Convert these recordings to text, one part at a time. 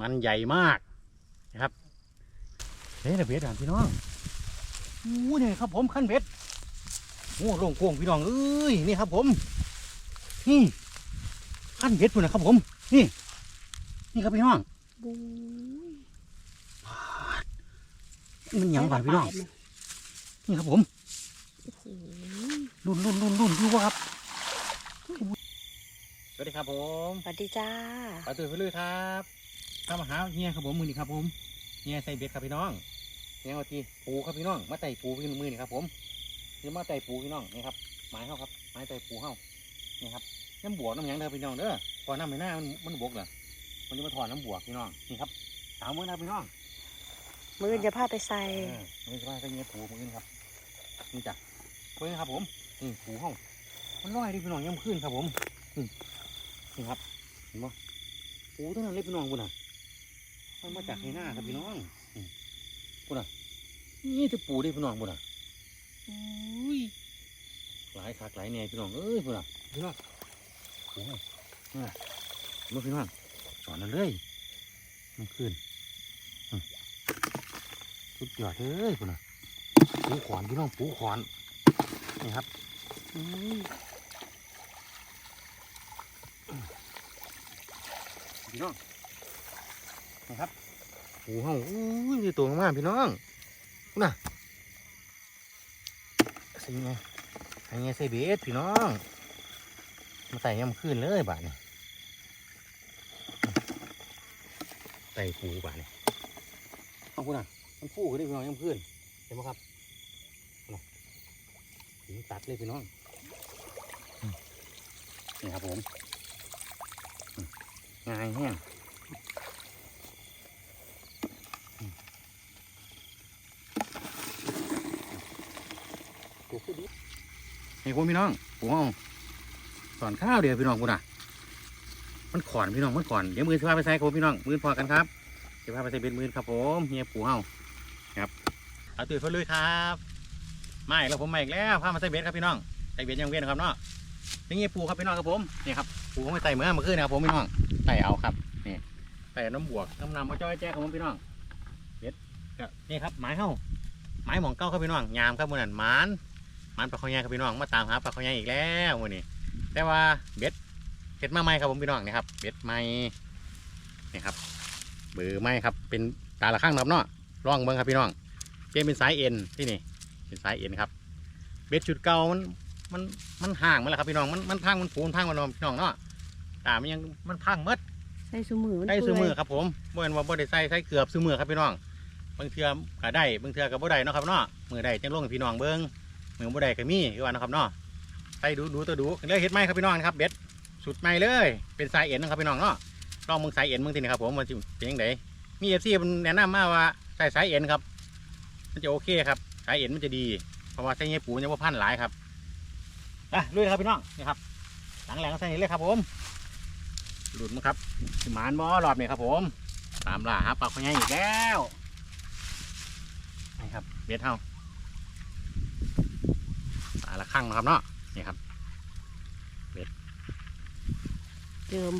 มันใหญ่มากนะครับเฮ้ยเบ็ดอะพี่น้องโอ้นี่ครับผมขั้นเบ็ดโอ้โล่งโค้งพี่น้องเอ้ยนี่ครับผม นี่ขั้นเบ็ดพุ่นนะครับผม นี่ นี่ครับพี่น้องบู๊ยมันหยังบ้านพี่น้องนี่ครับผมโอ้โหรุ่นรุ่นรุ่นรุ่นอยู่วะครับสวัสดีครับผม สวัสดีจ้าปลาตื่นไปเลยครับ ข้ามาหาเฮียครับผมมือนี่ครับผมเฮียใส่เบ็ดครับพี่น้องเฮียเอาทีปูครับพี่น้องมาไต่ปูพี่มือนี่ครับผมนี่มาไต่ปูพี่น้องนี่ครับไม้เข้าครับไม้ไต่ปูเข้านี่ครับน้ำบวกน้ำหยังเด้อพี่น้องเด้อพอน้ำไม่หน้ามันมันบวกเหรอมันจะมาถอนน้ำบวกพี่น้องนี่ครับสามมือนะพี่น้องมือจะพาไปใส่เออมือจะว่าใส่เงี้ยปูมือนี่ครับนี่จ้ะเพื่อนครับผมนี่ปูห้องมันลอยดิพี่น้องย่ำขึ้นครับผมนี่นี่ครับเห็นปะปูตัวนั้นเล็กพี่น้องบุญอะ มันมาจากในหน้าครับพี่น้องอืมพุ่นอะนี่จะปูได้พี่น้องพุ่นอะอุ้ยหลายคักหลายแหน่พี่น้องเอ้ยพุ่นอะพี่น้องโอ้ยนี่ล่ะมาพี่น้องสอนนั่นเลยมันขึ้นอืมสุดยอดเลยพุ่นอะปูขวานพี่น้องปูขวานนี่ครับอุ้ยพี่น้อง นะครับโอ้โหอุ้ยมีตัวมากพี่น้องนู่นน่ะสิไงไงใส่เบสพี่น้อง มาใส่ย่ำขึ้นเลยบาทนี่ใส่ปูบาทนี่เอาคุณน่ะมันฟูขึ้นได้พี่น้องย่ำขึ้นเห็นไหมครับน่ะถึงตัดเลยพี่น้องอืมนี่ครับผมอืมง่ายแห้ง ปูคือดินี่คุณพี่น้องปูห้องสอนข้าวเดียวพี่น้องคุณอะ มันขอนพี่น้องมันขอนเดี๋ยวมือสพาไปใส่ครับพี่น้องมือพอกันครับเดี๋ยวพาไปใส่เบ็ดมือครับผมเฮียปูเฮาครับเอาตื่นเขาเลยครับไม่แล้วผมมาอีกแล้วพามาใส่เบ็ดครับพี่น้องใส่เบ็ดยังเวียนนะครับเนาะนี่เฮียปูครับพี่น้องครับผมนี่ครับปูผมไปใส่เมื่อมื่อคืนนะครับผมพี่น้องใส่เอาครับนี่ใส่น้ำบวกน้ำนำมาจ้อยแจ๊กครับผมพี่น้องเบ็ดก็นี่ครับไม้เฮาไม้หมองเก้าครับพี่น้องยามครับมือนันหมาน มันปลาข้าวย่างครับพี่น้องมาตามหาปลาข้าวย่างอีกแล้ววันนี้ แต่ว่าเบ็ดเบ็ดมาใหม่ครับผมพี่น้องนี่ครับเบ็ดใหม่นี่ครับเบอร์ใหม่ครับเป็นตาละข้างนะครับเนาะร่องเบิ้งครับพี่น้องเปลี่ยนเป็นสายเอ็นที่นี่เป็นสายเอ็นครับ เบ็ดชุดเก่ามันมันมันห่างมาแล้วครับพี่น้องมันมันพังมันผูมันพังมันนอนพี่น้องเนาะตามันยังมันพังหมดใส่สมือมันได้ซื้อเปื่มืยอครับผมเมื่อวันว่าบ่ได้ใส่ใส่เกือบซื้อมือครับพี่น้องบางเทื่อก็ได้บางเทื่อก็บ่ได้เนาะครับเนาะมือได้จังลงให้พี่น้องเบิ้ง เหมืองบ่ได้ก็มีคือว่านะครับเนาะไปดูดูตัวดูเลยเฮ็ดไม้ครับพี่น้องนะครับเบ็ดสุดไม้เลย เป็นสายเอ็นนะครับพี่น้องเนาะลองมึงสายเอ็นมึงทีนี่ครับผมมันสิเป็นยังไงมีเอฟซีมันแนะนำมาว่าใส่สายเอ็นครับ มันจะโอเคครับสายเอ็นมันจะดี เพราะว่าใส่เงี้ยปูเนี่ยว่าพันหลายครับอะลุยครับพี่น้องนี่ครับ หลังแหลงใส่นี่เลยครับ ผม หลุดมั้งครับสิหมานบอรอบนี้ครับ ผมตามล่าหาปลาคนใหญ่อีกแล้วนี่ครับเบ็ดเฮาสา ละข้างนะครับเนาะนี่ครับเจิม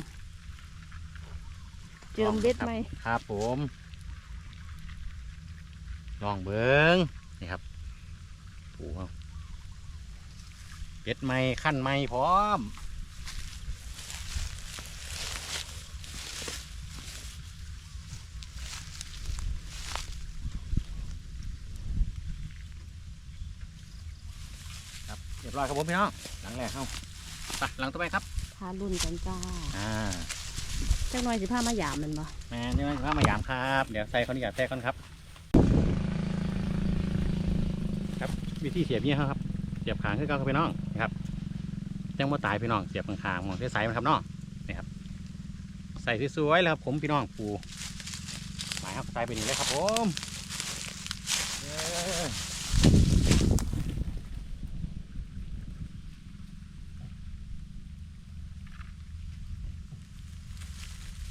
เจิมเบ็ดไหมครับผม ลองเบิงนี่ครับปูเอาเบ็ดไม้ขั้นไม้พร้อม รับเรียบร้อยครับผมพี่น้องหลังแรกเข้าไปหลังต่อไปครับพารุ่นกันจ้าอ่าจักหน่อยสิพามาหยามมันบ่แม่นี่มันพามายามครับ เดี๋ยวใส่คนนี้อยากใส่ก่อนครับ ครับวิธีเสียบเนี่ยครับเสียบขางขึ้นเก้าครับพี่น้องนะครับยังมาตายพี่น้องเสียบขางๆมองใส่ๆมันครับน้องนี่ครับ ใส่สวยๆแล้วครับผมพี่น้องปูหมายครับใส่ไปนี่เลยครับผมเย้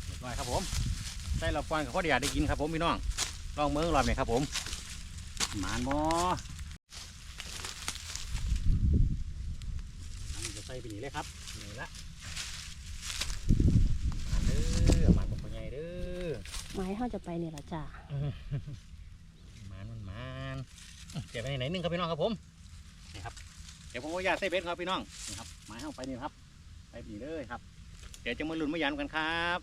เรียบร้อยครับผม ใส่ เราปอนกับข้อเดียดได้กินครับผมพี่น้องลองเมืองรอบหน่อยครับผมหมานบออันนี้จะใส่ไปนี่เลยครับนี่ละหมานเด้อหมานกับพ่อใหญ่เด้อเฮาจะไปนี่ล่ะจ้ามันมันมันเจ็บไปไหนหนึงครับพี่น้องครับผมนี่ครับเดี๋ยวผมก็ยาตใส่เบ็ดครับพี่น้องนี่ครับไม้เข้าไปนี่ครับ ไปบีเลยครับ เดี๋ยวจะมาลุ้นมายันกันครับ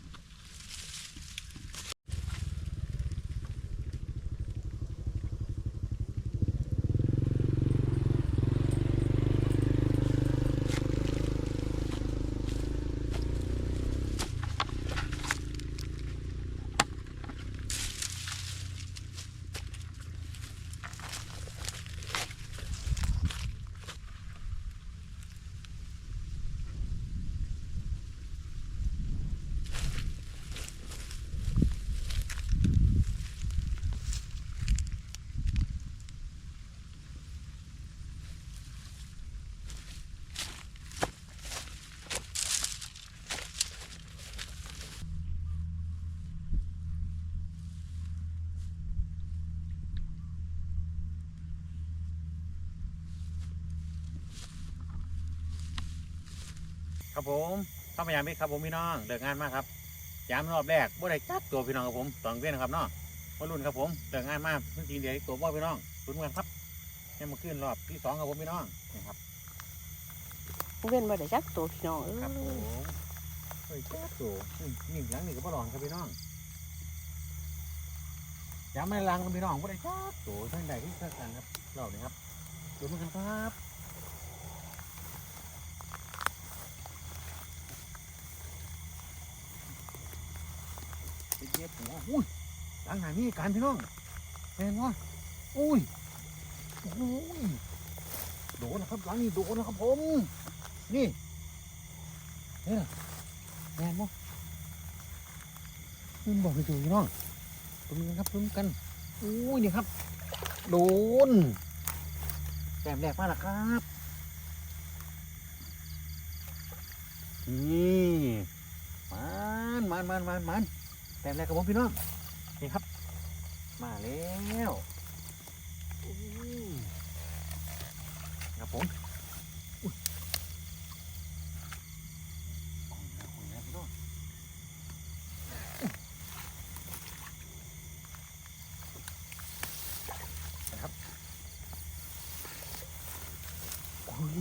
ครับผมเข้ามายามพี่ครับผมพี่น้องเลิกงานมากครับยามรอบแรกบ่ได้จักตัวพี่น้องครับผมตอนเว้นครับเนาะมาลุ้นครับผมเลิกงานมากเพิ่งทีเดียวอีกตัวบ่พี่น้องลุ้นกันครับให้มาขึ้นรอบที่สองครับผมพี่น้องนี่ครับเว้นบ่ได้จักตัวพี่น้องเอ้ยครับผมเฮ้ยจักตัวอืมนี่หลังนี่ก็บ่หลอนครับพี่น้องยามไม่ลังครับพี่น้องบ่ได้จักตัวท่านใดที่เสื้อกันครับรอบนี้ครับลุ้นกันครับ ไปเย็บหัวอุ้ยหลังไหนมีการพี่น้องเห็นวะอุ้ยโอ้ยโดนนะครับหลังนี้โดนนะครับผม นี่เนี่ยแม่นบ่ลืมบอกไปดูพี่น้องตรงนี้ครับลุ้นกันอุ้ยนี่ครับ โดนแต้มแรกมาแล้วครับนี่มันมันมันมันมัน แต้มแรกกับผมพี่น้องนี่ครับ มาแล้วครับผม ของแล้วของแล้วพี่น้องนะครับโอ้ย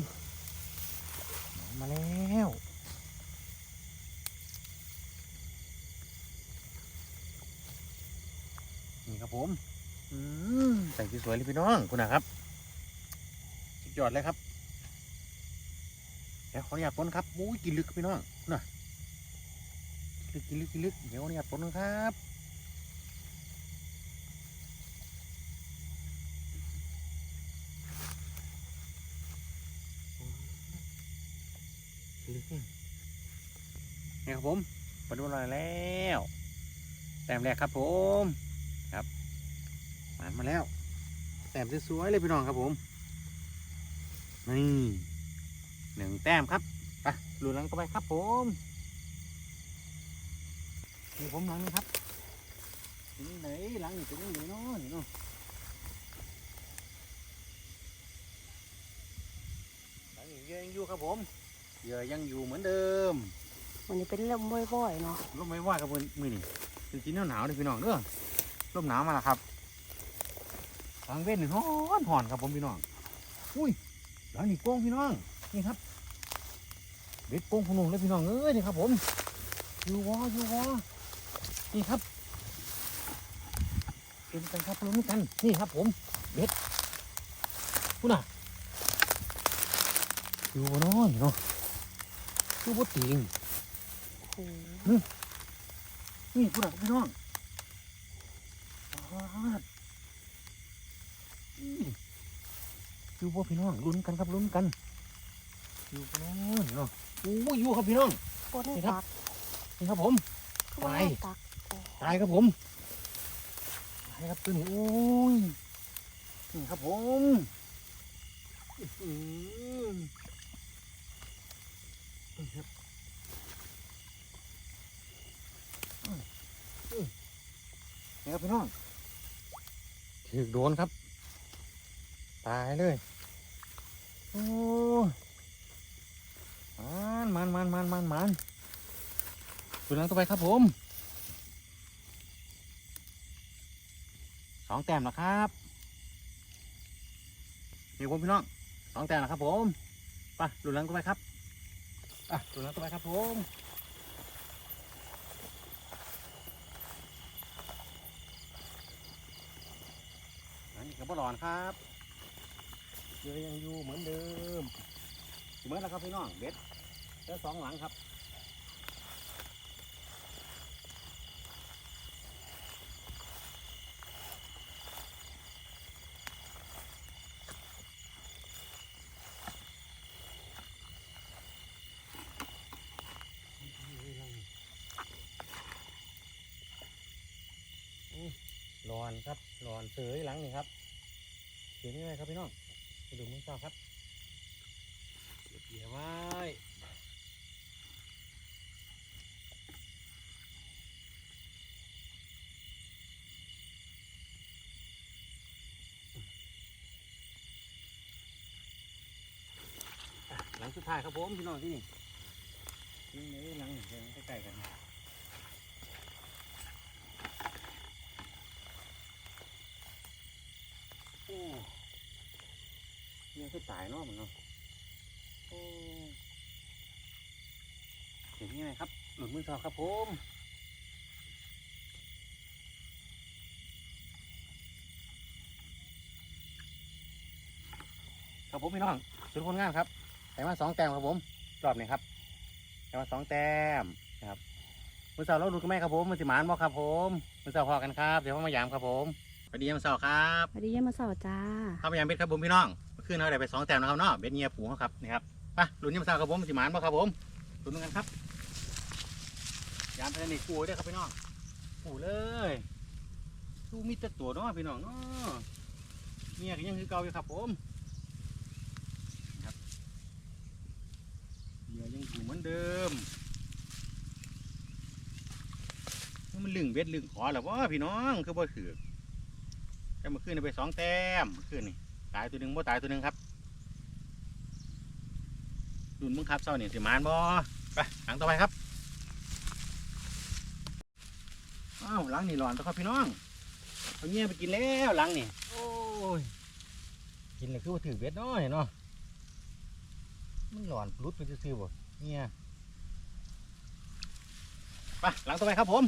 มาแล้วนี่ครับ ผมอืมใส่สวยๆเลยพี่น้องคุณนะครับสุดยอดเลยครับเดี๋ยวขออนุญาตปนครับอุ้ยกินลึกครับพี่น้องน่ะลึกกินลึกกินลึกเดี๋ยวเนี่ยปนนะครับลึกนี่นี่ครับผมมาดูหน่อยแล้ว แต้มแรกครับผมครับห มานมาแล้วแต้มสวยๆเลยพี่น้องครับผม นี่หนึ่งแต้มครับไปลุยหลังก็ไปครับผมนี่ผมหลังนี่ครับนี่ไหนหลังนี่เป็นยังไงเนาะนี่เนาะหลังนี่เหยื่อยังอยู่ครับผมเหยื่อยังอยู่เหมือนเดิมวันนี้เป็นลมบ่อยๆเนาะลมไม่ว่ากับมือมือนี่เป็นสีหนาวหนาวๆเลยพี่น้องเด้อลมหนาวมาแล้วครับ ทางเว้นนี่ฮ้อนหอนครับผมพี่น้อง อุ้ยหลังนี่โป้งพี่น้อง นี่ครับเบ็ดโป้งของหนุ่มเลยพี่น้องเอ้ยนี่ครับผมอยู่วออยู่วอนี่ครับเป็นกันครับลุ้นกัน นี่ครับผมเบ็ดพูดน่ะอยู่บนน้อยเนาะอยู่บนตีงโอ้โหนี่พูดน่ะพี่น้องปาดอื้อ อยู่บนพี่น้องลุ้นกันครับลุ้นกันอยู่บนน้อยเนาะโอ้ยอยู่ครับพี่น้องบ่ได้นี่ครับตักนี่ครับผมบ่ได้ตักตายครับผมตายครับตัวนี้โอ้ยนี่ครับผมอื้อหือนี่ครับอื้ออื้อนี่ครับพี่น้องถือโดนครับ ตายเลย โอ้มันมันมันมันมันมันดูหลังต่อไปครับผม สองแต้มแล้วครับนี่ผมพี่น้องสองแต้มแล้วครับผมไปดหลังตัวไปครับอะดหลังตัวไปครับผมอันนี้ก็บ่ร้อนครับ เรือยังอยู่เหมือนเดิมเหมือนแล้วครับพี่น้องเบ็ดเรือสองหลังครับร้อนครับร้อนเสยหลังนี่ครับเขียนยังไงครับพี่น้อง ดูมือเจ้าครับเก็บเหยื่อไว้อะหลังสุดท้ายครับผมพี่น้องที่นี่นี่หลังนี่เดินใกล้ๆกัน โอ้ยังคือตายเนาะมันเนาะโอ้เห็นยังไงครับ หลุดมือสองครับผมครับผมพี่น้องสุดผลงานครับ แต่มาสองแต้มครับผมรอบนี้ครับ แต่มาสองแต้มนะครับมือเสาเราดูกันไหมครับผมมือสิหมานบอกครับผมมือเสาพอกันครับ เดี๋ยวพ่อมายามครับผมสวัสดียามเสาครับสวัสดียามมาสอจ้าข้าพยายามเบ็ดครับผมพี่น้อง เมื่อคืนเราได้ไปสองแต้มนะครับเนาะเบ็ดเงียปูเขาครับนี่ครับไปลุ้นยามเช้าครับผมสิหมานบ่ครับผมลุ้นกันครับยามเพลนิกูได้ครับพี่น้องปูเลยดูมีแต่ตัวเนาะพี่น้องเนาะเงียก็ยังคือเก่าอยู่ครับผมครับเหยื่อยังอยู่เหมือนเดิม มันลึงเบ็ดลึงขอหรอวะพี่น้องคือบ่ถือแต่เมื่อคืนไปสองแต้มเมื่อคืนนี่ ตายตัวหนึ่งบ่ตายตัวหนึ่งครับดุนมึงครับเศร้านี่สิมานบ่ไปหลังต่อไปครับอ้าวหลังนี่ร้อนตัวครับพี่น้องเอาเงี้ยไปกินแล้วหลังนี่โอ้ยกินเลยคือว่าถือเบ็ดน้อยเนาะมันร้อนรุดไปซื่อบ่เงี้ยไปหลังต่อไปครับผม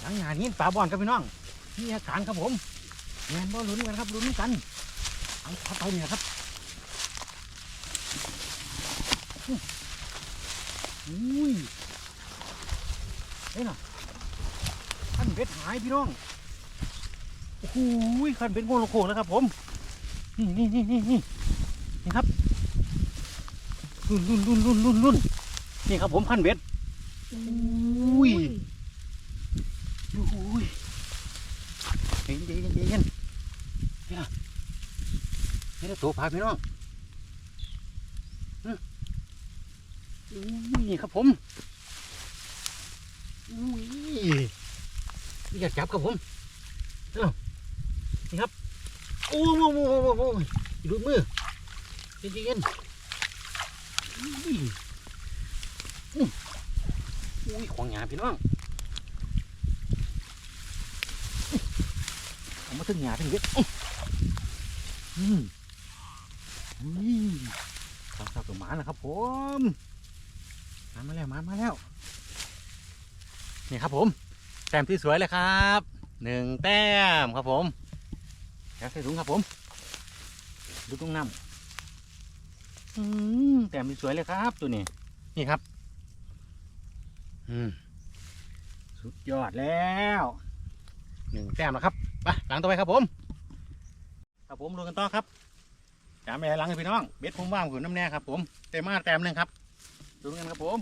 หลังงานนี้ปลาบอลครับพี่น้อง นี่อาการครับผมแมนบอลลุ้นกันครับลุ้นกันเอังเข้าไปเนี่นะครับอุ้ยเฮ้ยน่ะขันเบ็ดหายพี่น้องโอ้โหขันเบ็ดโง่โลโก้แล้วครับผมนี่นี่นี่นี่นี่นี่ครับรุ่นรุ่นรุ่นรุ่นรุ่นรุ่นนี่ครับผมขันเบ็ดอุ้ย โอ้ยเย็นเย็นเย็นเย็นนี่นะ โตัวพาพี่น้องนี่ครับผมอุ้ยอยากจับครับผมเอานี่ครับ โอ้โหโอ้โหโอ้โหดูมือเย็นเย็นอุ้ยของหยาพี่น้องเอามาถึงหยาถึงเด็ดอืมอืม ข้าวข้าวกับหมาแล้วครับผมมามาแล้วมามาแล้ว นี่ครับผม แต้มที่สวยเลยครับหนึ่งแต้มครับผมแล้วใส่ถุงครับผม ดูตรงน้ำแต้มที่สวยเลยครับ ตัวนี้ นี่ครับ อืมสุดยอดแล้วหนึ่งแต้มแล้วครับไปหลังต่อไปครับผมครับผมดูกันต่อครับ จามไปหลังพี่น้อง เบ็ดผมว่างขืนน้ำแน่ครับ ผมเต็มมาแต้มหนึ่งครับ ดูกันครับผม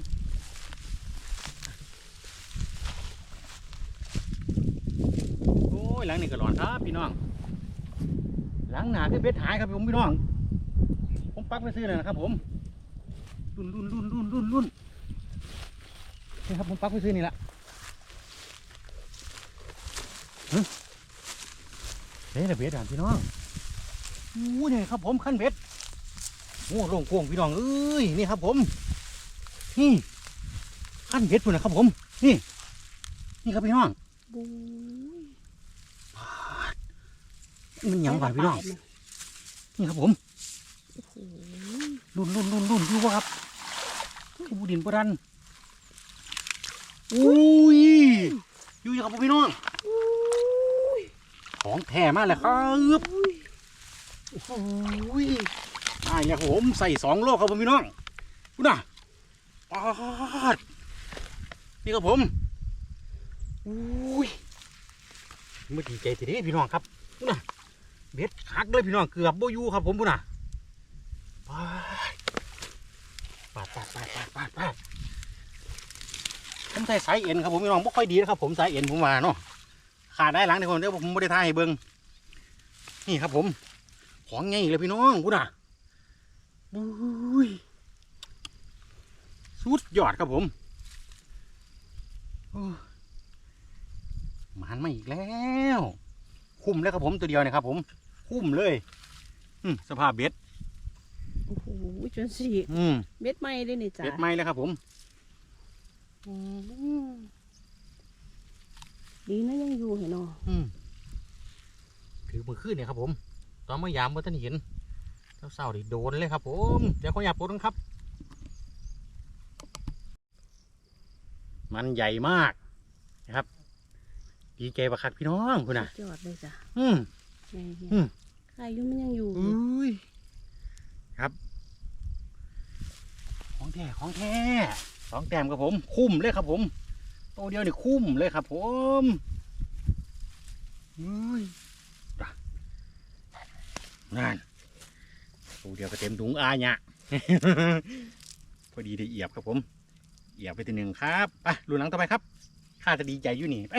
โอ้ยหลังนี่ก็หลอนครับพี่น้อง หลังหนาคือเบ็ดหายครับผมพี่น้อง ผมปักไปซื้อเลยนะครับ ผมรุ่นรุ่นรุ่นรุ่นรุ่นรุ่นนี่ครับผมปักไปซื้อนี่แหละเฮ้ยเบ็ดอ่านพี่น้อง อู้นี่ครับผมขั้นเบ็ดโอ้โล่งโค้งพี่น้องเอ้ยนี่ครับ ผม นี่ขั้นเบ็ดพุ่นนะครับ ผม นี่ นี่ครับพี่น้องบู๊ยมันหยังก่อนพี่น้องนี่ครับผมโอ้โหรุ่นรุ่นรุ่นรุ่นอยู่วะครับผู้ดินประดันอุ้ยอยู่อยู่ครับผมพี่น้องของแท้มากเลยครับ โอ้โหอ่าเนี่ยผมใส่สองโลครับผมพี่น้องคุณน่ะปาดนี่ครับผมอุ้ยเมื่อดีใจทีนี้พี่น้องครับคุณน่ะเบ็ดหักเลยพี่น้องเกือบโบยูครับผมคุณน่ะปาดปาดปาดปาดปาดปาดผมใส่สายเอ็นครับผมพี่น้องไม่ค่อยดีนะครับผมสายเอ็นผมมาเนาะขาดได้หลังเดี๋ยวผมเดี๋ยวผมไม่ได้ทายให้เบิ้งนี่ครับผม ของไงเลยพี่น้องกูน่ะบุ้ยสุดยอดครับผมโอ้หมันมาอีกแล้ว คุ้มแล้วครับผมตัวเดียวเนี่ยครับผม คุ้มเลยอืมสภาพเบ็ดโอ้โหจนสีอืมเม็ดไหม้เลยนี่จ้ะเบ็ดไหม้แล้วครับผมอืมดีนะยังอยู่เห็นเนาะอืมถือมือขึ้นเนี่ยครับผม ตอนเมื่อยามเมื่อท่านเห็นเศร้าๆดิโดนเลยครับผมเดี๋ยวขออยากปลดนะครับ มันใหญ่มากนะครับ ดีใจประคักพี่น้องคุณน่ะสุดยอดเลยจ้ะอืมไงเห็นอืมใครอยุ่มันยังอยู่อุ้ยครับ ของแท้ของแท้สองแต้มครับผม คุ้มเลยครับผมตัวเดียวนี่คุ้มเลยครับผมอุ้ยจ้ะ นั่นตัวเดียวก็เต็มถุงอาเนี่ยพอดีได้เอียบครับผมเอียบไปทีหนึ่งครับไปลุนหลังต่อไปครับข้าจะดีใจอยู่นี่ไป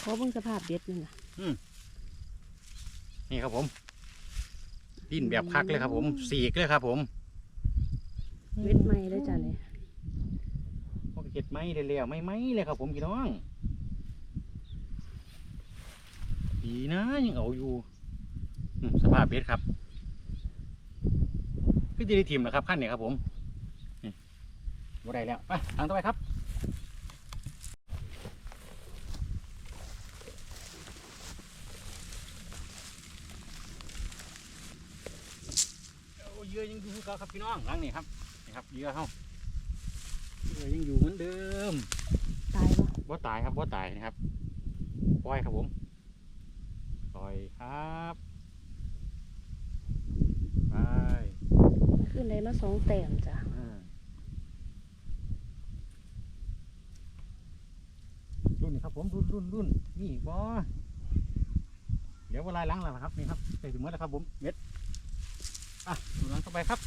ขอเบิ่งสภาพเด็ดนี่นะนี่ครับผม ดิ้นแบบคักเลยครับ ผมสีกเลยครับ ผมเม็ดไหม้เลยจ้ะเนี่ยพวกเห็ดไม้เลยแล้วไม่ไม้เลยครับ ผมพี่น้องดีนะยังเอาอยู่อืม สภาพเบ็ดครับก็จะได้ทีมนะครับขั้นเนี่ยครับผมนี่บ่ได้แล้วไปทางต่อไปครับโอ้เยอะยังอยู่คือเก่าครับพี่น้องหลังนี่ครับนี่ครับเยอะเขาเยอะยังอยู่เหมือนเดิมตายปะว่าตายครับว่าตายนะครับปล่อยครับผมปล่อยครับไป ขึ้น ได้มาสองแต้มจ้ะรุ่นนี่ครับผมรุ่นรุ่นรุ่นนี่บอเดี๋ยวเวลาล้างแล้วนะครับนี่ครับใส่ถุงมือแล้วครับผมเม็ดอะดูหลังเข้าไปครับ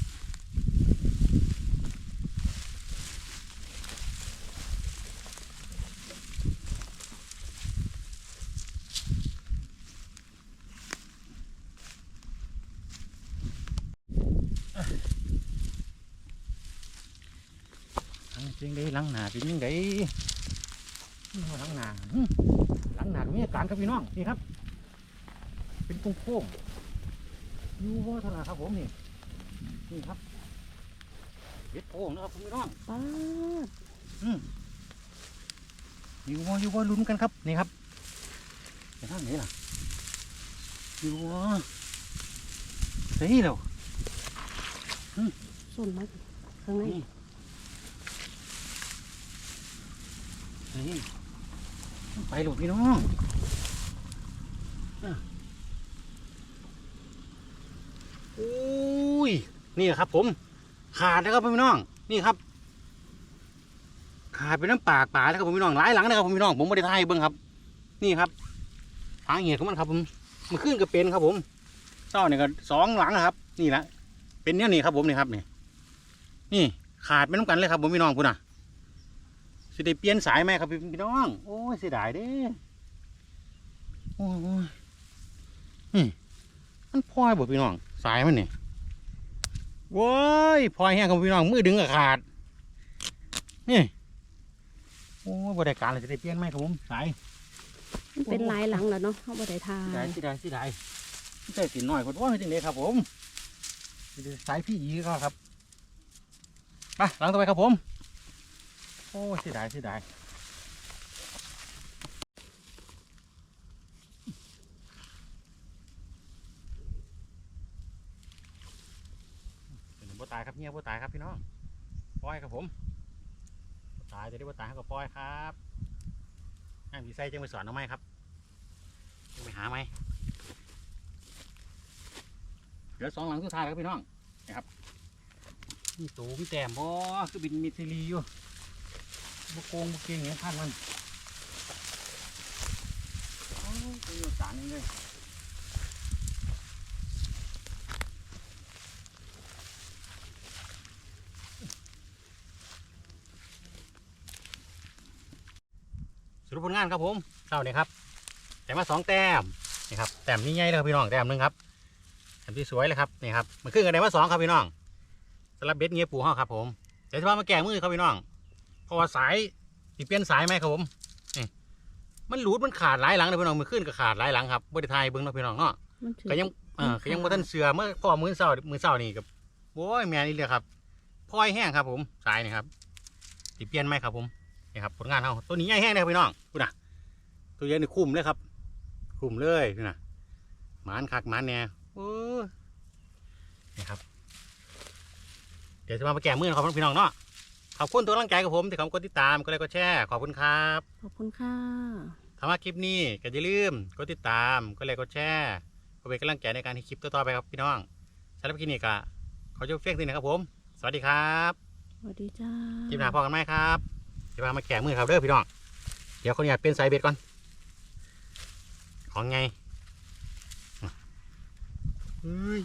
หลังจริงได้หลังหนา เป็นยังไงหลังหนาหึหลังหนาตรงนี้การครับพี่น้องนี่ครับ เป็นโค้งๆอยู่ว่าเท่าไหร่ครับผมนี่นี่ครับเบ็ดโค้งนะครับพี่น้องป้าดอืมอยู่ว่าอยู่ว่าลุ้นกันครับนี่ครับไปทางไหนล่ะอยู่ว่าเฮ้ยเร็วส้นมันข้างใน นี่ไปหลุดพี่น้องอุ้ย นี่ครับ ผม ขาดนะครับพี่น้อง นี่ครับ ขาดเป็นน้ำปากป่านะครับผมพี่น้องหลายหลังนะครับผมพี่น้อง ผมไม่ได้ทายเบิ้งครับ นี่ครับทางเหตุของมันครับ ผมมันขึ้นก็เป็นครับ ผมเจ้าเนี่ยก็สองหลังนะครับ นี่แหละเป็นเนี่ยนี่ครับ ผมนี่ครับนี่นี่ขาดเป็นน้ำกันเลยครับ ผมพี่น้องคุณน่ะ สิได้เปลี่ยนสายไหมครับพี่น้อง โอ้ยเสียดายเด้โอ้ยโอ้ยนี่มันพลอยบ่พี่น้อง สายมันนี่โว้ยพลอยแห้งครับพี่น้อง มือดึงก็ขาด นี่โอ้ยบริการเลยจะได้เปลี่ยนไหมครับผมสายมันเป็นลายหลังแล้วเนาะเขาบ่ได้ทาสิได้สิได้สิได้ใส่สินหน่อยคนว่าจริงเลยครับผมสายพี่ยีก็ครับไปหลังต่อไปครับผม โอ้เสีได้ยเสีไดายบ่ตายครับเนี่ยบ่ตายครับพี่น้องปล่อยครับผมบ่ตายจะได้บ่ตายครับปล่อยครับนั่งดีไซน์จังไปสอนเอาไหมครับจะไปหาไหมเหลือสองหลังสุดท้ายครับพี่น้องนะครับมีสูงมีแต้มบ่คือบินมีซีรีอยู่ บ่โกงบ่เกงอย่างพันมันโอ้ยเป็นอยู่สารนึงเลยสรุปผลงานครับผมเท่านี้ครับแต่มาสองแต้มนี่ครับแต้มนี้ใหญ่เลยครับพี่น้องแต้มนึงครับแต้มที่สวยเลยครับนี่ครับมันขึ้นกันได้มาสองครับพี่น้องสำหรับเบ็ดเงี้ยปูห้าครับผมเดี๋ยวจะพามาแก้มือครับพี่น้อง เพราะว่าสายติเปลี่ยนสายไหมครับผมนี่มันหลุดมันขาดหลายหลังเลยพี่น้องมันขึ้นก็ขาดหลายหลังครับบริทายเบิ้งเนาะพี่น้องเนาะมันถือก็ยังเออก็ยังบ่ทันเสือเมื่อพ่อมื้อเช้ามื้อเช้านี่กับโอ้ยแม่นี่เลยครับพลอยแห้งครับ ผมสายนี่ครับติเปลี่ยนไหมครับผมนี่ครับผลงานเขาตัวนี้ใหญ่แห้งเลยครับพี่น้องดูนะตัวใหญ่นี่คุ้มเลยครับ คุ้มเลยดูนะหมานคักหมานแน่โอ้ยนี่ครับ เดี๋ยวจะมาแก้มือนะครับพี่น้องเนาะ ขอบคุณตัวกำลังใจกับผมที่เขากดติดตามก็เลยก็แชร์ขอบคุณครับขอบคุณค่ะถ้ามาคลิปนี้ก็อย่าลืมกดติดตามก็เลยกดแชร์เพื่อเป็นกำลังใจในการที่คลิปต่อๆไปครับพี่น้องสำหรับคลิปนี้ก็ขอจบเฟียงทีนะครับผม สวัสดีครับสวัสดีจ้าคลิปหน้าพอกันไหมครับจะพามาแข่มือครับเด้อพี่น้องเดี๋ยวคนอยากเป็นสายเบ็ดก่อน ของไงเฮ้ย